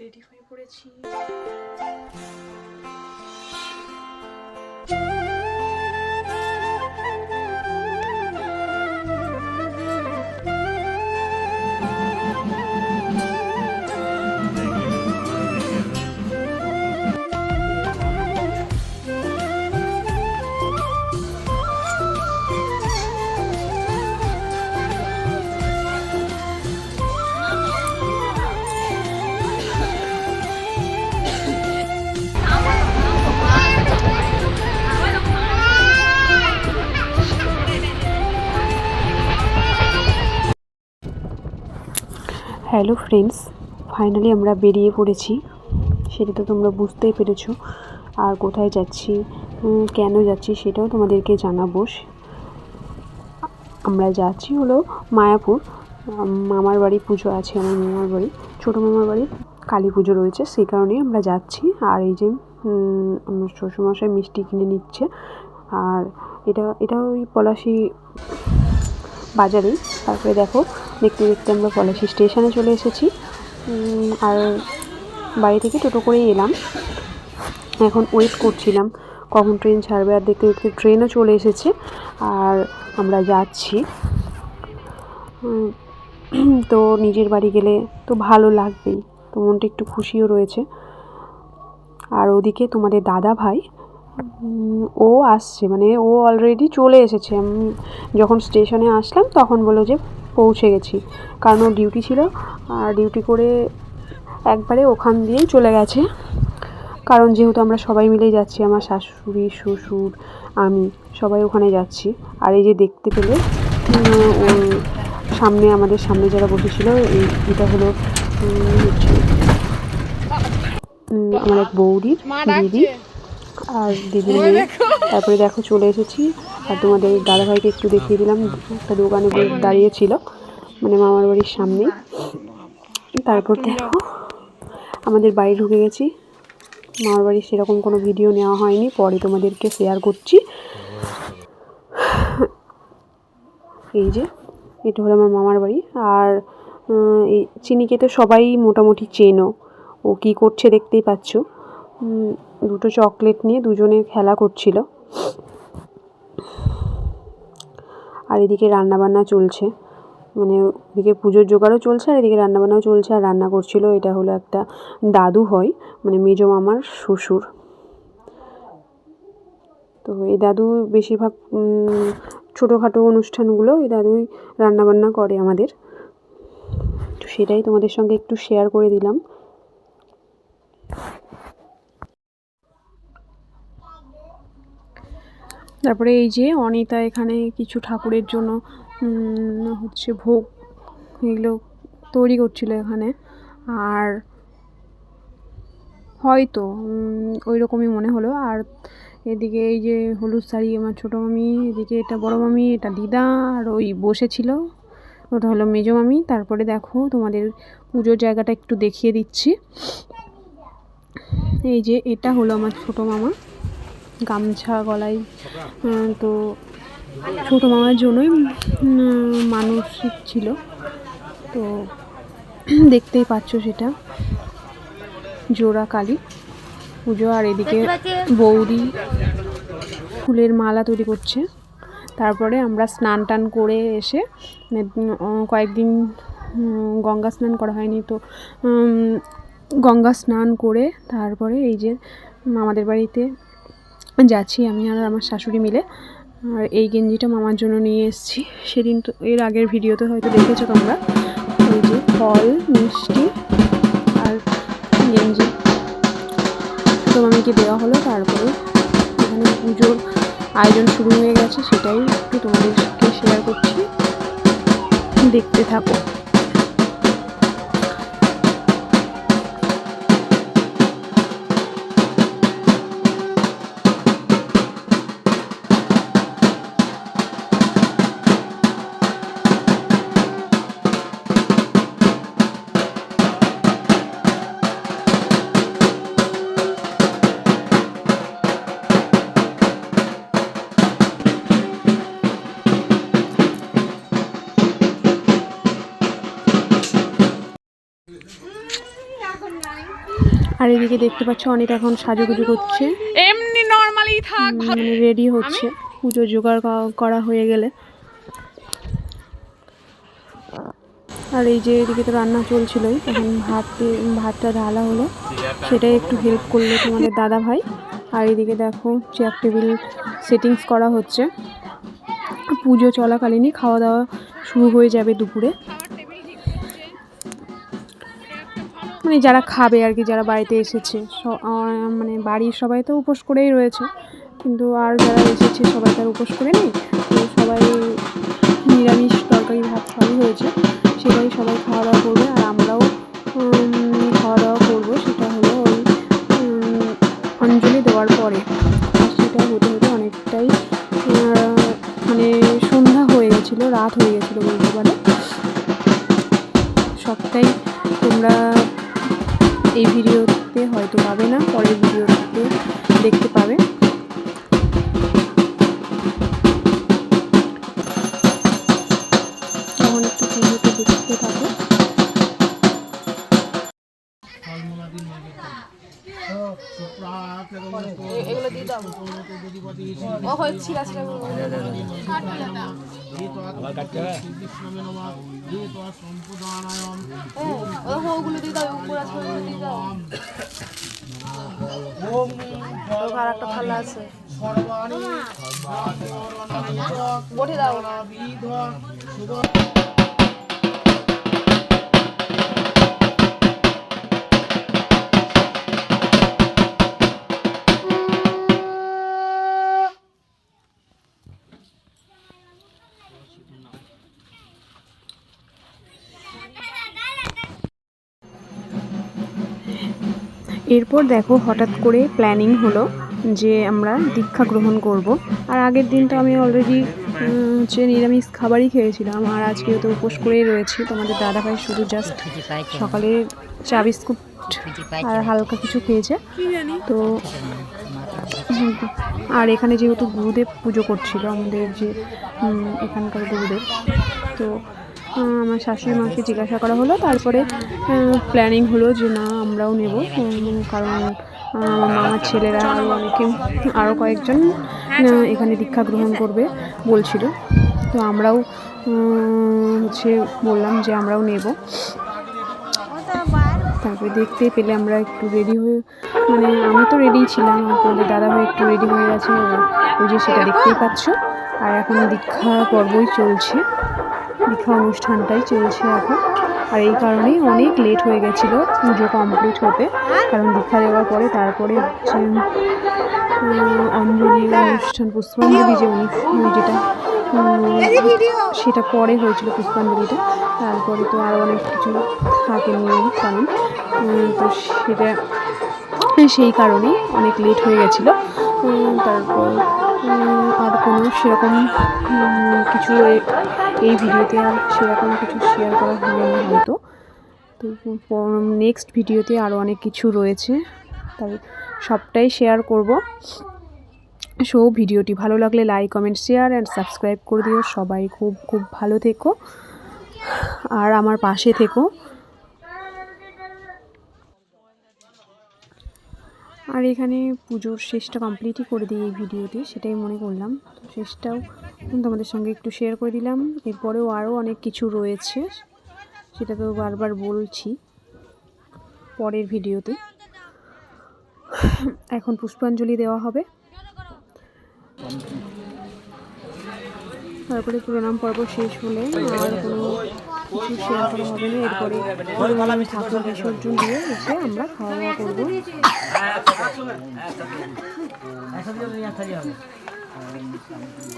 Ready হয়ে পড়েছি। Hello friends finally আমরা বেরিয়ে পড়েছি। সেটা তো তোমরা বুঝতেই পেরেছ। আর কোথায় যাচ্ছি কেন যাচ্ছি সেটাও তোমাদেরকে জানাব। আমরা যাচ্ছি হলো মায়াপুর। মামার বাড়ি পুজো আছে, আমার মামার বাড়ি। ছোটো মামার বাড়ি কালী পুজো রয়েছে, সেই কারণেই আমরা যাচ্ছি। আর এই যে আমার শ্বশুরমশাই মিষ্টি কিনে নিচ্ছে। আর এটা এটা ওই পলাশি বাজারেই। তারপরে দেখো দেখতে দেখতে আমরা পলাশি স্টেশনে চলে এসেছি। আর বাড়ি থেকে টোটো করেই এলাম। এখন ওয়েট করছিলাম, কখন ট্রেন ছাড়বে আর দেখতে দেখতে ট্রেনও চলে এসেছে। আর আমরা যাচ্ছি। তো নিজের বাড়ি গেলে তো ভালো লাগবেই, তো মনটা একটু খুশিও রয়েছে। আর ওদিকে তোমাদের দাদা ভাই ও আসছে মানে ও অলরেডি চলে এসেছে। আমি যখন স্টেশনে আসলাম তখন বলল যে পৌঁছে গেছি। কারণ ওর ডিউটি ছিল। আর ডিউটি করে একবারে ওখান দিয়েই চলে গেছে। কারণ যেহেতু আমরা সবাই মিলেই যাচ্ছি আমার শাশুড়ি শ্বশুর আমি সবাই ওখানে যাচ্ছি। আর এই যে দেখতে পেলে ওর সামনে আমাদের সামনে যারা বসেছিল এই এটা হলো আমার এক বৌদির দিদি। আর দিদি তারপরে দেখো চলে এসেছি। আর তোমাদের দাদাভাইকে একটু দেখিয়ে দিলাম। একটা দোকানে দাঁড়িয়েছিল মানে মামার বাড়ির সামনে তারপর দেখো, আমাদের বাড়ি ঢুকে গেছি। মামার বাড়ির সেরকম কোনো ভিডিও নেওয়া হয়নি, পরে তোমাদেরকে শেয়ার করছি। এই যে, এটা হলো আমার মামার বাড়ি। আর এই চিনিকে তো সবাই মোটামুটি চেনো। ও কি করছে দেখতেই পাচ্ছ। দুটো চকলেট নিয়ে দুজনে খেলা করছিল। আর এদিকে রান্নাবান্না চলছে। মানে ওদিকে পুজোর জোগাড়ও চলছে আর এদিকে রান্নাবান্নাও চলছে আর রান্না করছিল। এটা হলো একটা দাদু হয় মানে মেজো মামার শ্বশুর। তো এই দাদু বেশিরভাগ ছোটোখাটো অনুষ্ঠানগুলো এই দাদুই রান্নাবান্না করে আমাদের। তো সেটাই তোমাদের সঙ্গে একটু শেয়ার করে দিলাম। তারপরে এই যে অনিতা এখানে কিছু ঠাকুরের জন্য হচ্ছে ভোগ এগুলো তৈরি করছিল এখানে। আর হয়তো ওই রকমই মনে হলো। আর এদিকে এই যে হলুদ শাড়ি আমার ছোটো মামি, এদিকে এটা বড় মামি, এটা দিদা, আর ওই বসেছিল। ওটা হলো মেজো মামি। তারপরে দেখো তোমাদের পুজোর জায়গাটা একটু দেখিয়ে দিচ্ছি। এই যে এটা হলো আমার ছোটো মামা। গামছা গলায় তো ছোটো মামার জন্যই মানুষ ছিল। তো দেখতেই পাচ্ছ সেটা। জোড়া কালী পুজো আর এদিকে বৌদি ফুলের মালা তৈরি করছে। তারপরে আমরা স্নান টান করে এসে মানে কয়েকদিন গঙ্গা স্নান করা হয়নি তো গঙ্গা স্নান করে তারপরে এই যে মামাদের বাড়িতে যাচ্ছি আমি আর আমার শাশুড়ি মিলে। আর এই গেঞ্জিটা মামার জন্য নিয়ে এসেছি। সেদিন তো এর আগের ভিডিওতে হয়তো দেখেছ তোমরা। এই যে ফল, মিষ্টি আর গেঞ্জি। ছোটো মামিকে দেওয়া হলো, তারপরে এখানে পুজোর আয়োজন শুরু হয়ে গেছে, সেটাই একটু তোমাদেরকে শেয়ার করছি। দেখতে থাকো। আর এদিকে দেখতে পাচ্ছ অনেক এখন সাজুগুজু করছে। এমনি নর্মালি থাক মানে রেডি হচ্ছে। পুজো জোগাড় করা হয়ে গেলে। আর এই যে এদিকে তো রান্না চলছিলই এখন ভাত ভাতটা ঢালা হলো। সেটাই একটু হেল্প করল তোমাদের দাদা ভাই আর এদিকে দেখো চেয়ার টেবিল সেটিংস করা হচ্ছে। পুজো চলাকালীনই খাওয়া দাওয়া শুরু হয়ে যাবে দুপুরে। মানে যারা খাবে আর কি, যারা বাড়িতে এসেছে মানে বাড়ির সবাই তো উপোস করেই রয়েছে। কিন্তু আর যারা এসেছে, সবাই তার উপোস করে নেই। তো সবাই নিরামিষ তরকারি ভাত সবই হয়েছে। সেটাই সবাই খাওয়া দাওয়া করবে। আর আমরাও খাওয়া দাওয়া করব। সেটা হলো ওই অঞ্জলি দেওয়ার পরে। আর সেটা হতে হতে অনেকটাই মানে সন্ধ্যা হয়ে গেছিল, রাত হয়ে গেছিল বলতে পারে। সবটাই তোমরা এই ভিডিওতে হয়তো পাবে না পরের ভিডিওতে দেখতে পাবে। তখন একটু দেখতে থাকো। ওগুলো দিয়ে দাও উপর আছে ওগুলো দিয়ে দাও আর একটা থালা আছে। বটে দাও। এরপর দেখো হঠাৎ করে প্ল্যানিং হলো যে আমরা দীক্ষা গ্রহণ করব। আর আগের দিন তো আমি অলরেডি হচ্ছে নিরামিষ খাবারই খেয়েছিলাম। আর আজকে তো উপোস করেই রয়েছি। তোমাদের দাদাভাই শুধু জাস্ট সকালে চা বিস্কুট আর হালকা কিছু খেয়েছে। তো আর এখানে যেহেতু গুরুদেব পুজো করছিল, আমাদের যে এখানকার গুরুদেব, তো আমার শাশুড়ি মাকে জিজ্ঞাসা করা হলো, তারপরে প্ল্যানিং হলো যে না, আমরাও নেব। কারণ আমার মামার ছেলেরা আরও অনেকে আরও কয়েকজন এখানে দীক্ষা গ্রহণ করবে বলছিল। তো আমরাও হচ্ছে বললাম যে আমরাও নেব। তারপরে দেখতে পেলে আমরা একটু রেডি হয়ে মানে আমি তো রেডি ছিলাম, আর তোমাদের দাদা ভাই একটু রেডি হয়ে গেছে ওই যে সেটা দেখতেই পাচ্ছ। আর এখন দীক্ষা পর্বই চলছে। দীক্ষা অনুষ্ঠানটাই চলছে এখন। আর এই কারণেই অনেক লেট হয়ে গেছিল পুজো কমপ্লিট হতে। কারণ দীক্ষা দেওয়ার পরে তারপরে হচ্ছে অঞ্জলি অনুষ্ঠান, পুষ্পাঞ্জলি যে যেটা সেটা পরে হয়েছিল পুষ্পাঞ্জলিটা। তারপরে তো আরও অনেক কিছু থাকে নিয়ম কারণ তো সেটা, সেই কারণেই অনেক লেট হয়ে গেছিল। তারপর আর কোনো সেরকম কিছু এই ভিডিওতে আর সেরকম কিছু শেয়ার করা হয়নি হয়তো। তো নেক্সট ভিডিওতে আরও অনেক কিছু রয়েছে, তাই সবটাই শেয়ার করব। সো ভিডিওটি ভালো লাগলে like comment share and subscribe করে দিও। সবাই খুব খুব ভালো থেকো। আর আমার পাশে থেকো। আর এখানে পুজোর শেষটা কমপ্লিটই করে দিই এই ভিডিওতে, সেটাই মনে করলাম। তো শেষটাও তোমাদের সঙ্গে একটু শেয়ার করে দিলাম। এরপরেও আরও অনেক কিছু রয়েছে, সেটা তো বারবার বলছি পরের ভিডিওতে। এখন পুষ্পাঞ্জলি দেওয়া হবে। তারপরে প্রণাম পর্ব শেষ হলে আর কোনো করা হবে না এরপরে ঠাকুর বিসর্জন দিয়ে এসে আমরা খাওয়া দাওয়া করব। একসাথে। একসাথে। হবে